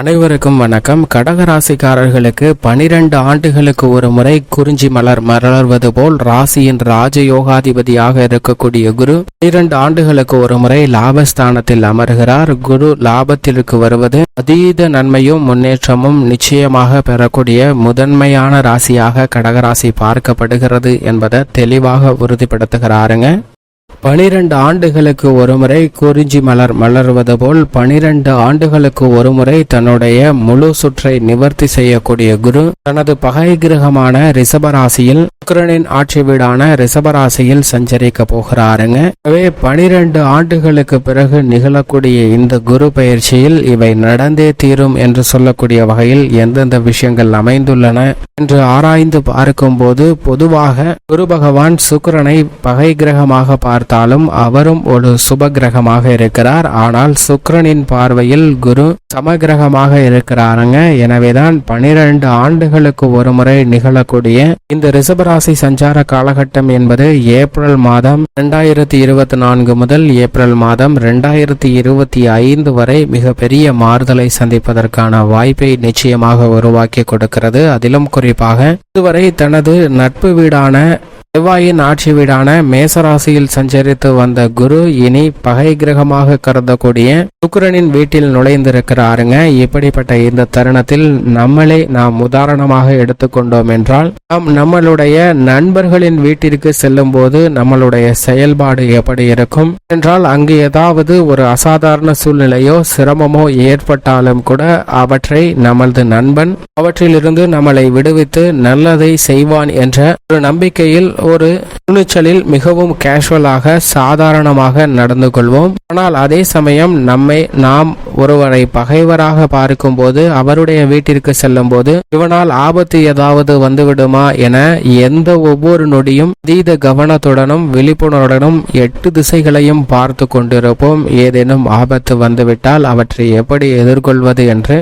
அனைவருக்கும் வணக்கம். கடகராசிக்காரர்களுக்கு பனிரெண்டு ஆண்டுகளுக்கு ஒரு முறை குறிஞ்சி மலர் மலர்வது போல் ராசியின் ராஜயோகாதிபதியாக இருக்கக்கூடிய குரு பனிரெண்டு ஆண்டுகளுக்கு ஒரு முறை லாபஸ்தானத்தில் அமர்கிறார். குரு லாபத்திற்கு வருவது அதீத நன்மையும் முன்னேற்றமும் நிச்சயமாக பெறக்கூடிய முதன்மையான ராசியாக கடகராசி பார்க்கப்படுகிறது என்பதை தெளிவாக உறுதிப்படுத்துகிறாருங்க. பனிரெண்டு ஆண்டுகளுக்கு ஒருமுறை குறிஞ்சி மலர் மலர்வது போல் பனிரெண்டு ஆண்டுகளுக்கு ஒருமுறை தன்னுடைய முழு சுற்றை நிவர்த்தி செய்யக்கூடிய குரு தனது பகை கிரகமான ரிஷபராசியில் சுக்கிரனின் ஆட்சி வீடான ரிஷபராசியில் சஞ்சரிக்க போகிறாருங்க. எனவே பனிரெண்டு ஆண்டுகளுக்கு பிறகு நிகழக்கூடிய இந்த குரு பயிற்சியில் இவை நடந்தே தீரும் என்று சொல்லக்கூடிய வகையில் எந்தெந்த விஷயங்கள் அமைந்துள்ளன என்று ஆராய்ந்து பார்க்கும்போது பொதுவாக குரு பகவான் சுக்கரனை பகை கிரகமாக பார்த்தாலும் அவரும் ஒரு சுப கிரகமாக இருக்கிறார். ஆனால் சுக்கரனின் பார்வையில் குரு சமகிரகமாக இருக்கிறாருங்க. எனவேதான் பனிரெண்டு ஆண்டுகளுக்கு ஒரு முறை நிகழக்கூடிய இந்த ரிஷபராசி சஞ்சார காலகட்டம் என்பது ஏப்ரல் மாதம் இரண்டாயிரத்தி இருபத்தி நான்கு முதல் ஏப்ரல் மாதம் இரண்டாயிரத்தி இருபத்தி ஐந்து வரை மிகப்பெரிய மாறுதலை சந்திப்பதற்கான வாய்ப்பை நிச்சயமாக உருவாக்கி கொடுக்கிறது. அதிலும் குறிப்பாக இதுவரை தனது நட்பு வீடான செவ்வாயின் ஆட்சி வீடான மேசராசியில் சஞ்சரித்து வந்த குரு இனி பகை கிரகமாக கருதக்கூடிய சுக்கரனின் வீட்டில் நுழைந்திருக்கிறாருங்க. இப்படிப்பட்ட இந்த தருணத்தில் நம்மளே நாம் உதாரணமாக எடுத்துக்கொண்டோம் என்றால் நாம் நம்மளுடைய நண்பர்களின் வீட்டிற்கு செல்லும் போது நம்மளுடைய செயல்பாடு எப்படி இருக்கும்? என்றால் அங்கு ஏதாவது ஒரு அசாதாரண சூழ்நிலையோ சிரமமோ ஏற்பட்டாலும் கூட அவற்றை நமது நண்பன் அவற்றிலிருந்து நம்மளை விடுவித்து நல்லதை செய்வான் என்ற ஒரு நம்பிக்கையில் ஒரு துணிச்சலில் மிகவும் கேஷுவலாக சாதாரணமாக நடந்து கொள்வோம். ஆனால் அதே சமயம் நம்மை நாம் ஒருவரை பகைவராக பார்க்கும்போது அவருடைய வீட்டிற்கு செல்லும் போது இவனால் ஆபத்து ஏதாவது வந்துவிடுமா என எந்த ஒவ்வொரு நொடியும் அதீத கவனத்துடனும் விழிப்புணர்வுடனும் எட்டு திசைகளையும் பார்த்து கொண்டிருப்போம். ஏதேனும் ஆபத்து வந்துவிட்டால் அவற்றை எப்படி எதிர்கொள்வது என்று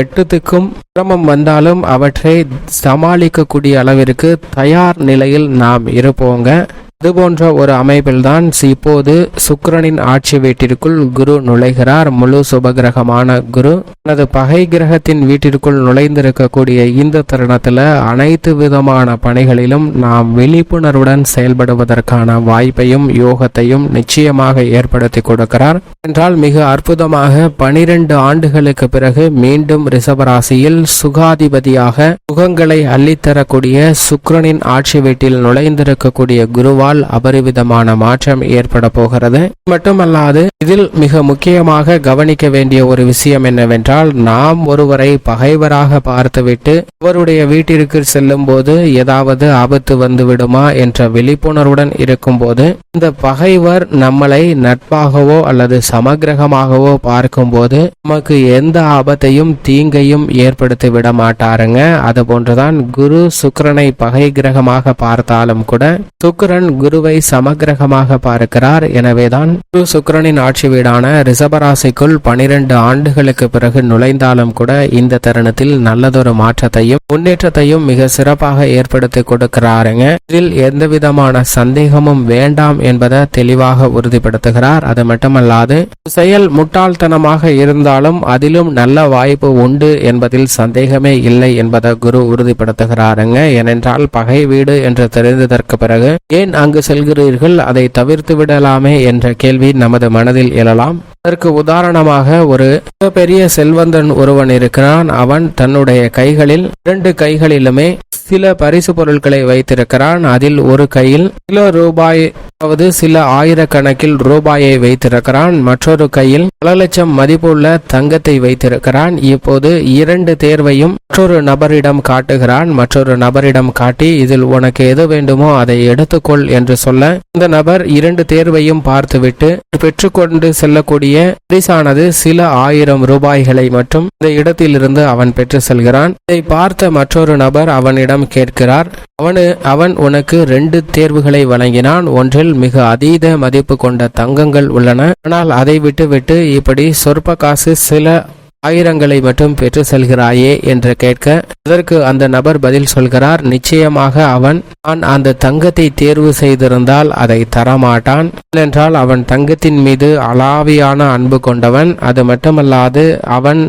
எட்டுத்துக்கும் சிரமம் வந்தாலும் அவற்றை சமாளிக்கக்கூடிய அளவிற்கு தயார் நிலையில் நாம் இருப்போங்க. né? இதுபோன்ற ஒரு அமைப்பில்தான் இப்போது சுக்கரனின் ஆட்சி வீட்டிற்குள் குரு நுழைகிறார். முழு சுபகிரகமான குரு. தனது பகை கிரகத்தின் வீட்டிற்குள் நுழைந்திருக்கக்கூடிய இந்த தருணத்துல அனைத்து விதமான பணிகளிலும் நாம் விழிப்புணர்வுடன் செயல்படுவதற்கான வாய்ப்பையும் யோகத்தையும் நிச்சயமாக ஏற்படுத்தி கொடுக்கிறார். என்றால் மிக அற்புதமாக பனிரெண்டு ஆண்டுகளுக்கு பிறகு மீண்டும் ரிஷபராசியில் சுகாதிபதியாக சுகங்களை அள்ளித்தரக்கூடிய சுக்கரனின் ஆட்சி வீட்டில் நுழைந்திருக்கக்கூடிய குருவால் அபரிவிதமான மாற்றம் ஏற்பட போகிறது. மட்டுமல்லாது இதில் மிக முக்கியமாக கவனிக்க வேண்டிய ஒரு விஷயம் என்னவென்றால் நாம் ஒருவரை பகைவராக பார்த்துவிட்டு அவருடைய வீட்டிற்கு செல்லும் போது ஏதாவது ஆபத்து வந்து விடுமா என்ற விழிப்புணர்வுடன் இருக்கும்போது இந்த பகைவர் நம்மளை நட்பாகவோ அல்லது சமகிரகமாகவோ பார்க்கும்போது நமக்கு எந்த ஆபத்தையும் தீங்கையும் ஏற்படுத்தி விட மாட்டாருங்க. அது போன்றுதான் குரு சுக்கரனை பகை கிரகமாக பார்த்தாலும் கூட சுக்கரன் குருவை சமகிரகமாக பார்க்கிறார். எனவேதான் குரு சுக்கிரனின் ஆட்சி வீடான ரிசபராசிக்குள் பனிரெண்டு ஆண்டுகளுக்கு பிறகு நுழைந்தாலும் கூட இந்த தருணத்தில் நல்லதொரு மாற்றத்தையும் முன்னேற்றத்தையும் மிக சிறப்பாக ஏற்படுத்தி கொடுக்கிறாருங்க. இதில் எந்த விதமான சந்தேகமும் வேண்டாம் என்பதை தெளிவாக உறுதிப்படுத்துகிறார். அது மட்டுமல்லாது செயல் முட்டாள்தனமாக இருந்தாலும் அதிலும் நல்ல வாய்ப்பு உண்டு என்பதில் சந்தேகமே இல்லை என்பதை குரு உறுதிப்படுத்துகிறாருங்க. ஏனென்றால் பகை வீடு என்று தெரிந்ததற்கு பிறகு ஏன் அங்கு செல்கிறீர்கள் அதை தவிர்த்து விடலாமே என்ற கேள்வி நமது மனதில் எழலாம். அதற்கு உதாரணமாக ஒரு பெரிய செல்வந்தன் ஒருவன் இருக்கிறான். அவன் தன்னுடைய கைகளில் இரண்டு கைகளிலுமே சில பரிசு பொருட்களை வைத்திருக்கிறான். அதில் ஒரு கையில் சில ரூபாய் அதாவது சில ஆயிரக்கணக்கில் ரூபாயை வைத்திருக்கிறான். மற்றொரு கையில் பல லட்சம் மதிப்புள்ள தங்கத்தை வைத்திருக்கிறான். இப்போது இரண்டு தேர்வையும் மற்றொரு நபரிடம் காட்டுகிறான். மற்றொரு நபரிடம் காட்டி இதில் உனக்கு எது வேண்டுமோ அதை எடுத்துக்கொள் என்று சொல்ல இந்த நபர் இரண்டு தேர்வையும் பார்த்துவிட்டு பெற்றுக்கொண்டு செல்லக்கூடிய பரிசானது சில ஆயிரம் ரூபாய்களை மட்டும் இந்த இடத்திலிருந்து அவன் பெற்று செல்கிறான். இதை பார்த்த மற்றொரு நபர் அவனிடம் கேட்கிறார். அவனு அவன் உனக்கு ரெண்டு தேர்வுகளை வழங்கினான். ஒன்றில் மிக அதீத மதிப்பு கொண்ட தங்கங்கள் உள்ளன. ஆனால் அதை விட்டுவிட்டு இப்படி சொற்ப காசு சில ஆயிரங்களை மட்டும் பெற்று செல்கிறாயே என்று கேட்க அதற்கு அந்த நபர் பதில் சொல்கிறார். நிச்சயமாக அவன் நான் அந்த தங்கத்தை தேர்வு செய்திருந்தால் அதை தரமாட்டான். ஏனென்றால் அவன் தங்கத்தின் மீது அலாவியான அன்பு கொண்டவன். அது மட்டுமல்லாது அவன்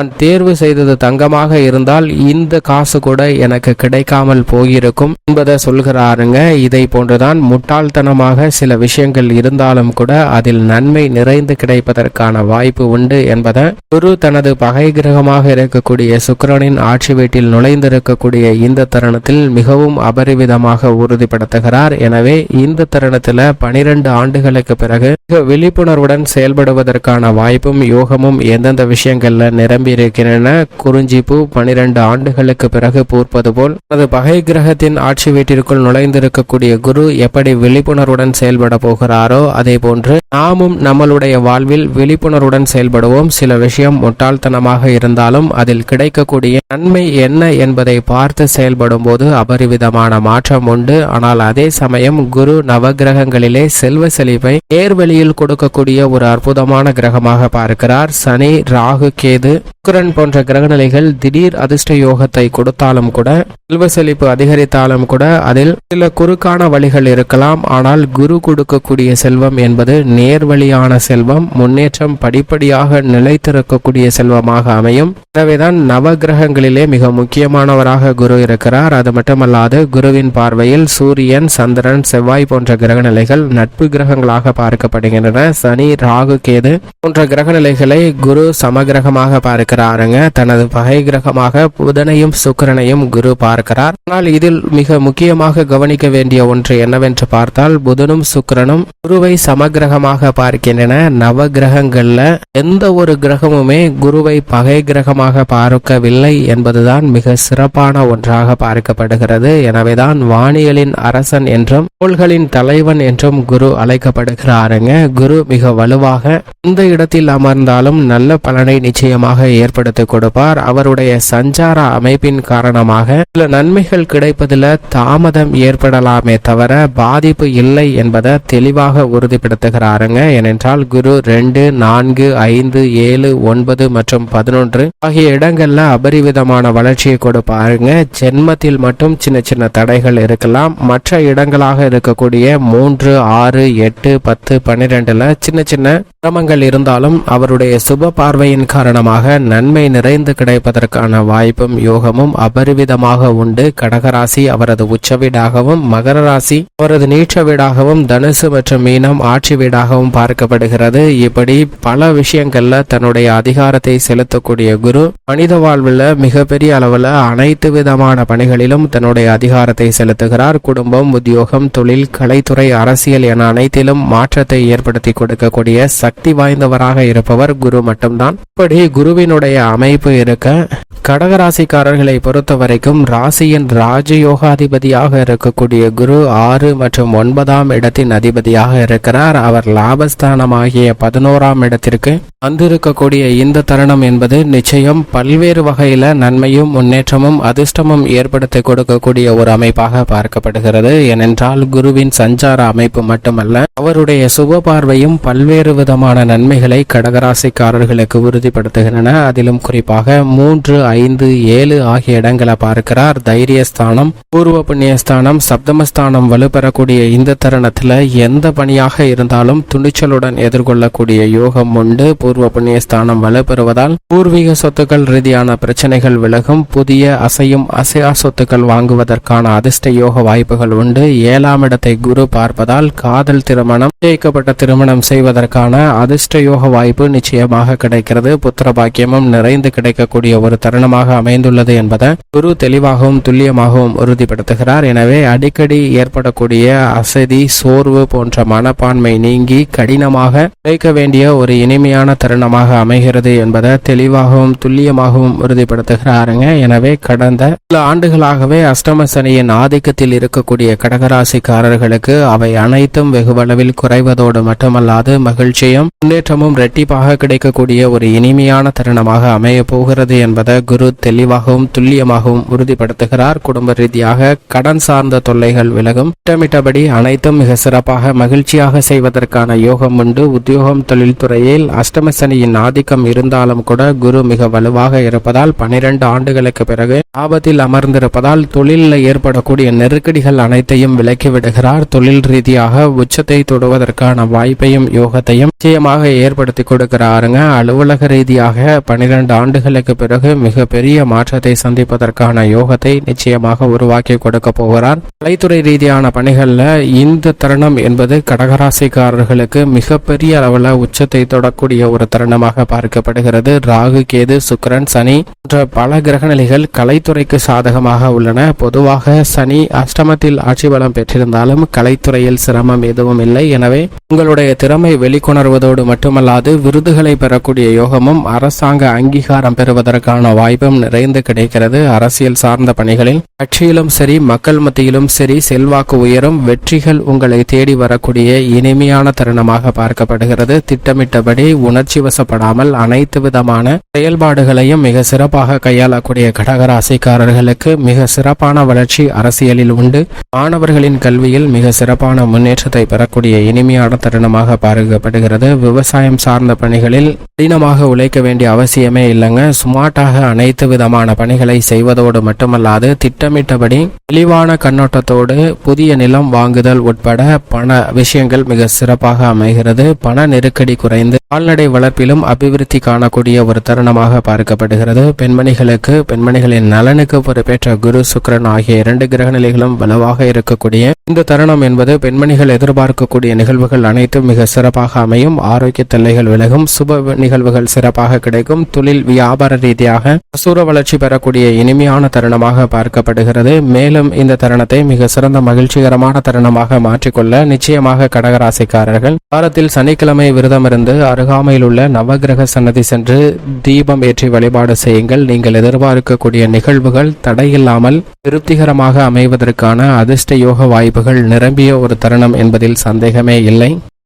நான் தேர்வு செய்தது தங்கமாக இருந்தால் இந்த காசு கூட எனக்கு கிடைக்காமல் போயிருக்கும் என்பதை சொல்கிறாருங்க. இதை போன்றுதான் முட்டாள்தனமாக சில விஷயங்கள் இருந்தாலும் கூட அதில் நன்மை நிறைந்து கிடைப்பதற்கான வாய்ப்பு உண்டு என்பதை குரு தனது பகை கிரகமாக இருக்கக்கூடிய சுக்கரனின் ஆட்சி வீட்டில் நுழைந்திருக்கக்கூடிய இந்த தருணத்தில் மிகவும் அபரிவிதமாக உறுதிப்படுத்துகிறார். எனவே இந்த தருணத்தில் பனிரெண்டு ஆண்டுகளுக்கு பிறகு மிக விழிப்புணர்வுடன் செயல்படுவதற்கான வாய்ப்பும் யோகமும் எந்தெந்த விஷயங்கள்ல நிரம்பி இருக்கின்றன குறிஞ்சிப்பூ பனிரெண்டு ஆண்டுகளுக்கு பிறகு பூர்ப்பது போல் தனது பகை கிரகத்தின் ஆட்சி வீட்டிற்குள் நுழைந்திருக்கக்கூடிய குரு எப்படி விழிப்புணர்வுடன் செயல்பட போகிறாரோ அதே போன்று நாமும் நம்மளுடைய வாழ்வில் விழிப்புணர்வுடன் செயல்படுவோம். சில விஷயம் முட்டாள்தனமாக இருந்தாலும் அதில் கிடைக்கக்கூடிய நன்மை என்ன என்பதை பார்த்து செயல்படும் போது அபரிவிதமான மாற்றம் உண்டு. ஆனால் அதே சமயம் குரு நவகிரகங்களிலே செல்வ செழிப்பை நேர்வெளியில் கொடுக்கக்கூடிய ஒரு அற்புதமான கிரகமாக பார்க்கிறார். சனி ராகு கேது சுக்கரன் போன்ற கிரகநிலைகள் திடீர் அதிர்ஷ்ட யோகத்தை கொடுத்தாலும் கூட செல்வ செழிப்பு அதிகரித்தாலும் கூட அதில் சில குறுக்கான வழிகள் இருக்கலாம். ஆனால் குரு கொடுக்கக்கூடிய செல்வம் என்பது நேர்வழியான செல்வம் முன்னேற்றம் படிப்படியாக நிலைத்திருக்கக்கூடிய செல்வமாக அமையும். எனவேதான் நவகிரகங்களிலே மிக முக்கியமானவராக குரு இருக்கிறார். அது மட்டுமல்லாது குருவின் பார்வையில் சூரியன் சந்திரன் செவ்வாய் போன்ற கிரகநிலைகள் நட்பு கிரகங்களாக பார்க்கப்படுகின்றன. சனி ராகு கேது போன்ற கிரகநிலைகளை குரு சமகிரகமாக பார்க்க பார்க்கிறாருங்க. தனது பகை கிரகமாக புதனையும் சுக்கிரனையும் குரு பார்க்கிறார். ஆனால் இதில் மிக முக்கியமாக கவனிக்க வேண்டிய ஒன்று என்னவென்று பார்த்தால் புதனும் சுக்கிரனும் குருவை சமகிரகமாக பார்க்கின்றன. நவ கிரகங்கள்ல எந்த ஒரு கிரகமுமே குருவை பகை கிரகமாக பார்க்கவில்லை என்பதுதான் மிக சிறப்பான ஒன்றாக பார்க்கப்படுகிறது. எனவேதான் வானியலின் அரசன் என்றும் கோள்களின் தலைவன் என்றும் குரு அழைக்கப்படுகிறாருங்க. குரு மிக வலுவாக இந்த இடத்தில் அமர்ந்தாலும் நல்ல பலனை நிச்சயமாக ஏற்படுத்தி கொடுப்பார் அவருடைய சஞ்சார அமைப்பின் காரணமாக சில நன்மைகள் கிடைப்பதில் தாமதம் ஏற்படலாமே தவிர பாதிப்பு இல்லை என்பதை தெளிவாக உறுதிப்படுத்துகிறாருங்க. ஏனென்றால் குரு ரெண்டு நான்கு ஐந்து ஏழு ஒன்பது மற்றும் பதினொன்று ஆகிய இடங்கள்ல அபரிவிதமான வளர்ச்சியை கொடுப்பாருங்க. ஜென்மத்தில் மட்டும் சின்ன சின்ன தடைகள் இருக்கலாம். மற்ற இடங்களாக இருக்கக்கூடிய மூன்று ஆறு எட்டு பத்து பன்னிரெண்டுல சின்ன சின்ன சிரமங்கள் இருந்தாலும் அவருடைய சுப பார்வையின் காரணமாக நன்மை நிறைந்து கிடைப்பதற்கான வாய்ப்பும் யோகமும் அபரிவிதமாக உண்டு. கடகராசி அவரது உச்ச வீடாகவும் மகர ராசி அவரது நீச்ச வீடாகவும் தனுசு மற்றும் மீனம் ஆட்சி வீடாகவும் பார்க்கப்படுகிறது. இப்படி பல விஷயங்கள்ல தன்னுடைய அதிகாரத்தை செலுத்தக்கூடிய குரு மனித வாழ்வில் மிகப்பெரிய அளவில் அனைத்து விதமான பணிகளிலும் தன்னுடைய அதிகாரத்தை செலுத்துகிறார். குடும்பம் உத்தியோகம் தொழில் கலைத்துறை அரசியல் என அனைத்திலும் மாற்றத்தை ஏற்படுத்தி கொடுக்கக்கூடிய சக்தி வாய்ந்தவராக இருப்பவர் குரு மட்டும்தான். இப்படி குருவினுடைய அமைப்பு இருக்க கடகராசிக்காரர்களை பொறுத்த வரைக்கும் ராசியின் ராஜயோகாதிபதியாக இருக்கக்கூடிய குரு ஆறு மற்றும் ஒன்பதாம் இடத்தின் அதிபதியாக இருக்கிறார். அவர் லாபஸ்தானமாகிய பதினோராம் இடத்திற்கு வந்திருக்கக்கூடிய இந்த தருணம் என்பது நிச்சயம் பல்வேறு வகையில நன்மையும் முன்னேற்றமும் அதிர்ஷ்டமும் ஏற்படுத்தி கொடுக்கக்கூடிய ஒரு அமைப்பாக பார்க்கப்படுகிறது. ஏனென்றால் குருவின் சஞ்சார அமைப்பு மட்டுமல்ல அவருடைய சுப பார்வையும் பல்வேறு விதமான நன்மைகளை கடகராசிக்காரர்களுக்கு உறுதிப்படுத்துகின்றன. அதிலும் குறிப்பாக மூன்று ஐந்து ஏழு ஆகிய இடங்களை பார்க்கிறார். தைரியஸ்தானம் பூர்வ புண்ணியஸ்தானம் சப்தமஸ்தானம் வலுப்பெறக்கூடிய இந்த தருணத்துல எந்த பணியாக இருந்தாலும் துணிச்சலுடன் எதிர்கொள்ளக்கூடிய யோகம் உண்டு. பூர்வ புண்ணியஸ்தானம் வலுப்பெறுவதால் பூர்வீக சொத்துக்கள் ரீதியான பிரச்சனைகள் விலகும். புதிய அசையும் அசையா சொத்துக்கள் வாங்குவதற்கான அதிர்ஷ்ட யோக வாய்ப்புகள் உண்டு. ஏழாம் இடத்தை குரு பார்ப்பதால் காதல் திருமணம் ஜெயிக்கப்பட்ட திருமணம் செய்வதற்கான அதிர்ஷ்ட யோக வாய்ப்பு நிச்சயமாக கிடைக்கிறது. புத்திர பாக்கியமும் நிறைந்து கிடைக்கக்கூடிய ஒரு தருணம் காரணமாக அமைந்துள்ளது என்பதை குரு தெளிவாகவும் துல்லியமாகவும் உறுதிப்படுத்துகிறார். எனவே அடிக்கடி ஏற்படக்கூடிய அசதி சோர்வு போன்ற மனப்பான்மை நீங்கி கடினமாக உழைக்க வேண்டிய ஒரு இனிமையான தருணமாக அமைகிறது என்பதை தெளிவாகவும் துல்லியமாகவும் உறுதிப்படுத்துகிறாருங்க. எனவே கடந்த சில ஆண்டுகளாகவே அஷ்டம சனியின் ஆதிக்கத்தில் இருக்கக்கூடிய கடகராசிக்காரர்களுக்கு அவை அனைத்தும் வெகுவளவில் குறைவதோடு மட்டுமல்லாது மகிழ்ச்சியும் முன்னேற்றமும் இரட்டிப்பாக கிடைக்கக்கூடிய ஒரு இனிமையான தருணமாக அமைய போகிறது என்பதை குரு குரு தெளிவாகவும் துல்லியமாகவும் உறுதிப்படுத்துகிறார். குடும்ப ரீதியாக கடன் சார்ந்த தொல்லைகள் விலகும். திட்டமிட்டபடி அனைத்தும் மிக சிறப்பாக மகிழ்ச்சியாக செய்வதற்கான யோகம் உண்டு. உத்தியோகம் தொழில்துறையில் அஷ்டமசனியின் ஆதிக்கம் இருந்தாலும் கூட குரு மிக வலுவாக இருப்பதால் பனிரெண்டு ஆண்டுகளுக்கு பிறகு ஆபத்தில் அமர்ந்திருப்பதால் தொழிலில் ஏற்படக்கூடிய நெருக்கடிகள் அனைத்தையும் விலக்கிவிடுகிறார் தொழில் ரீதியாக உச்சத்தை தொடுவதற்கான வாய்ப்பையும் யோகத்தையும் நிச்சயமாக ஏற்படுத்தி கொடுக்கிறாருங்க. அலுவலக ரீதியாக பனிரெண்டு ஆண்டுகளுக்கு பிறகு மிக பெரிய மாற்றத்தை சந்திப்பதற்கான யோகத்தை நிச்சயமாக உருவாக்கி கொடுக்க போகிறார். கலைத்துறை ரீதியான பணிகள்ல இந்த தருணம் என்பது கடகராசிக்காரர்களுக்கு மிகப்பெரிய அளவுல உச்சத்தை தொடக்கூடிய ஒரு தருணமாக பார்க்கப்படுகிறது. ராகு கேது சுக்கிரன் சனி போன்ற பல கிரகநிலைகள் கலைத்துறைக்கு சாதகமாக உள்ளன. பொதுவாக சனி அஷ்டமத்தில் ஆட்சி பலம் பெற்றிருந்தாலும் கலைத்துறையில் சிரமம் எதுவும் இல்லை. எனவே உங்களுடைய திறமை வெளிக்கொணர்வதோடு மட்டுமல்லாது விருதுகளை பெறக்கூடிய யோகமும் அரசாங்க அங்கீகாரம் பெறுவதற்கான வாய்ப்பும் நிறைந்து கிடைக்கிறது. அரசியல் சார்ந்த பணிகளில் கட்சியிலும் சரி மக்கள் மத்தியிலும் சரி செல்வாக்கு உயரும் வெற்றிகள் உங்களை தேடி வரக்கூடிய இனிமையான தருணமாக பார்க்கப்படுகிறது. திட்டமிட்டபடி உணர்ச்சி வசப்படாமல் அனைத்து விதமான செயல்பாடுகளையும் மிக சிறப்பாக கையாளக்கூடிய கடகராசிக்காரர்களுக்கு மிக சிறப்பான வளர்ச்சி அரசியலில் உண்டு. மாணவர்களின் கல்வியில் மிக சிறப்பான முன்னேற்றத்தை பெறக்கூடிய இனிமையான தருணமாக பார்க்கப்படுகிறது விவசாயம் சார்ந்த பணிகளில் கடினமாக உழைக்க வேண்டிய அவசியமே இல்லைங்க. சுமார்ட்டாக அனைத்து விதமான பணிகளை செய்வதோடு மட்டுமல்லாது திட்டமிட்டபடி தெளிவான கண்ணோட்டத்தோடு புதிய நிலம் வாங்குதல் உட்பட பண விஷயங்கள் மிக சிறப்பாக அமைகிறது. பண நெருக்கடி குறைந்து கால்நடை வளர்ப்பிலும் அபிவிருத்தி காணக்கூடிய ஒரு தருணமாக பார்க்கப்படுகிறது. பெண்மணிகளுக்கு பெண்மணிகளின் நலனுக்கு பொறுப்பேற்ற குரு சுக்கிரன் ஆகிய இரண்டு கிரக நிலைகளும் வலுவாக இருக்கக்கூடிய இந்த தருணம் என்பது பெண்மணிகள் எதிர்பார்க்கக்கூடிய நிகழ்வுகள் அனைத்தும் மிக சிறப்பாக அமையும். ஆரோக்கிய தொல்லைகள் விலகும். சுப நிகழ்வுகள் சிறப்பாக கிடைக்கும். தொழில் வியாபார ரீதியாக சூர வளர்ச்சி பெறக்கூடிய இனிமையான தருணமாக பார்க்கப்படுகிறது. மேலும் இந்த தருணத்தை மிக சிறந்த மகிழ்ச்சிகரமான தருணமாக மாற்றிக்கொள்ள நிச்சயமாக கடகராசிக்காரர்கள் வாரத்தில் சனிக்கிழமை விரதமிருந்து அருகாமையில் உள்ள நவகிரக சன்னதி சென்று தீபம் ஏற்றி வழிபாடு செய்யுங்கள். நீங்கள் எதிர்பார்க்கக்கூடிய நிகழ்வுகள் தடையில்லாமல் திருப்திகரமாக அமைவதற்கான அதிர்ஷ்ட யோக வாய்ப்பு வாய்ப்புகள் நிரம்பிய ஒரு தருணம் என்பதில் சந்தேகமே இல்லை.